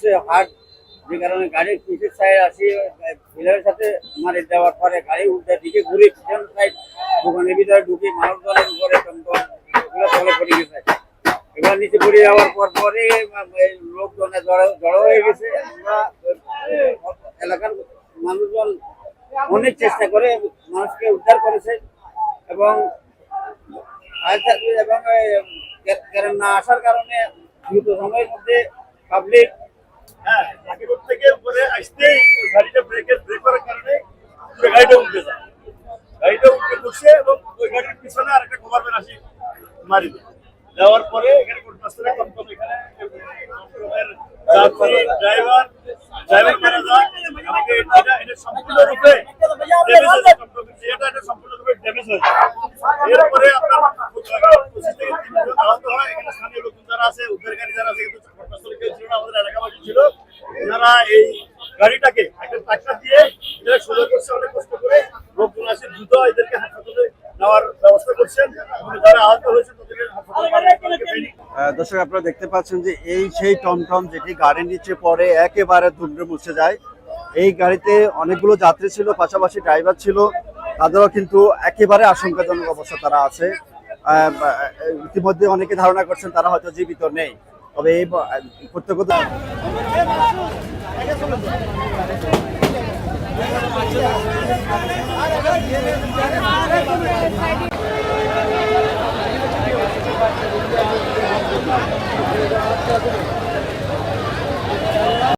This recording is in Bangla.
করছে হার্ট যে কারণে গাড়ির পিছের সাইড আসি ফিলারের সাথে মারি দেওয়ার পরে গাড়ি উল্টা দিকে ঘুরে পিছন সাইড দোকানের ভিতরে ঢুকে মানুষ জলের উপরে এগুলো তলে পড়ে গেছে। এবার নিচে পড়ে যাওয়ার পর পরে লোকজনে জড়ো হয়ে গেছে। এলাকার মানুষজন অনেক চেষ্টা করে মানুষকে উদ্ধার করেছে এবং এবং কারণ না আসার কারণে দ্রুত সময়ের মধ্যে পাবলিক হ্যাঁ বাকি রোড থেকে উপরে আসতেই গাড়িটা ব্রেকের ব্রেক করার কারণে গাড়িটা উল্টে যায়। গাড়িটা উল্টে বসে পিছনে আর একটা কভার ম্যান আসি, মারি পরে এখানে ড্রাইভার ড্রাইভার মারা যায়। আমাকে এটা এটা সম্পূর্ণরূপে এরপরে আপনার আহত হয়। এখানে স্থানীয় লোকজন যারা আছে, উদ্ধারকারী যারা আছে, কিন্তু এই দর্শক, আপনারা দেখতে পাচ্ছেন যে এই সেই টমটম যেটি গাড়ির নিচে পড়ে, একেবারে দুমড়ে মুছে যায়। এই গাড়িতে অনেকগুলো যাত্রী ছিল, পাশাপাশি ড্রাইভার ছিল। তাদেরও কিন্তু একেবারে আশঙ্কাজনক অবস্থা তারা আছে। ইতিমধ্যে অনেকে ধারণা করছেন তারা হয়তো জীবিত নেই। তবে এই প্রত্যেক